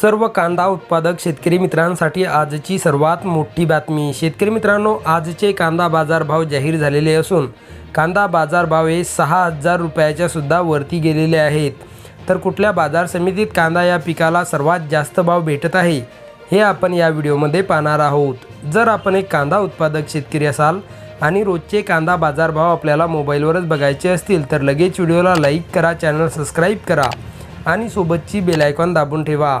सर्व कांदा उत्पादक शेतकरी मित्रांसाठी आजची सर्वात मोठी बातमी. शेतकरी मित्रांनो आजचे कांदा बाजारभाव जाहीर झालेले असून कांदा बाजारभाव हे सहा हजार रुपयाच्या सुद्धा वरती गेलेले आहेत. तर कुठल्या बाजार समितीत कांदा या पिकाला सर्वात जास्त भाव भेटत आहे हे आपण या व्हिडिओमध्ये पाहणार आहोत. जर आपण एक कांदा उत्पादक शेतकरी असाल आणि रोजचे कांदा बाजारभाव आपल्याला मोबाईलवरच बघायचे असतील तर लगेच व्हिडिओला लाईक करा चॅनल सबस्क्राईब करा आणि सोबतची बेल आयकॉन दाबून ठेवा.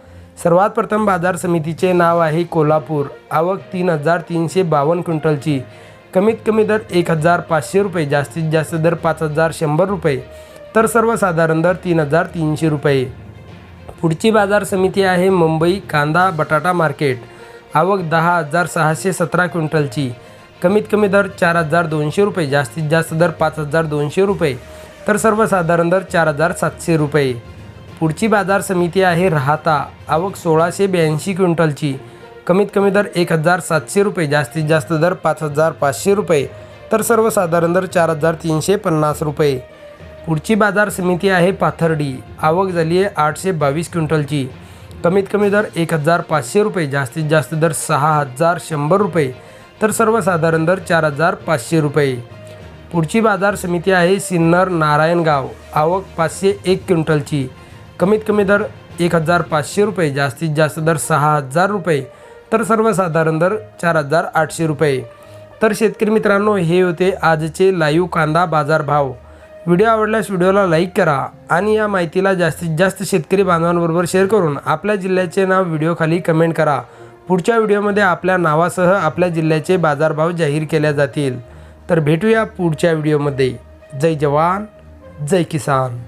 सर्वात प्रथम बाजार समितीचे नाव आहे कोल्हापूर. आवक तीन हजार तीनशे बावन्न क्विंटलची. कमीत कमी दर एक हजार पाचशे रुपये जास्तीत जास्त दर पाच हजार शंभर रुपये तर सर्वसाधारण दर तीन हजार तीनशे रुपये. पुढची बाजार समिती आहे मुंबई कांदा बटाटा मार्केट. आवक दहा हजार सहाशे सतरा क्विंटलची. कमीत कमी दर चार हजार दोनशे रुपये जास्तीत जास्त दर पाच हजार दोनशे रुपये तर सर्वसाधारण दर चार हजार सातशे रुपये. पुढची बाजार समिती आहे राहता. आवक सोळाशे ब्याऐंशी क्विंटलची. कमीत कमी दर एक हजार सातशे रुपये जास्तीत जास्त दर पाच हजार पाचशे रुपये तर सर्वसाधारण दर चार हजार तीनशे पन्नास रुपये. पुढची बाजार समिती आहे पाथर्डी. आवक झाली आहे आठशे बावीस क्विंटलची. कमीत कमी दर एक हजार पाचशे रुपये जास्तीत जास्त दर सहा हजार शंभर रुपये तर सर्वसाधारण दर चार हजार पाचशे रुपये. पुढची बाजार समिती आहे सिन्नर नारायणगाव. आवक पाचशे एक क्विंटलची. कमीत कमी दर एक हजार पाचशे रुपये जास्तीत जास्त दर सहा हजार रुपये तर सर्वसाधारण दर चार हजार आठशे रुपये. तर शेतकरी मित्रांनो हे होते आजचे लाईव्ह कांदा बाजार भाव व्हिडिओ आवडल्यास व्हिडिओला लाईक करा आणि या माहितीला जास्तीत जास्त शेतकरी बांधवांबरोबर शेअर करून आपल्या जिल्ह्याचे नाव व्हिडिओखाली कमेंट करा. पुढच्या व्हिडिओमध्ये आपल्या नावासह आपल्या जिल्ह्याचे बाजारभाव जाहीर केल्या जातील. तर भेटूया पुढच्या व्हिडिओमध्ये. जय जवान जय किसान.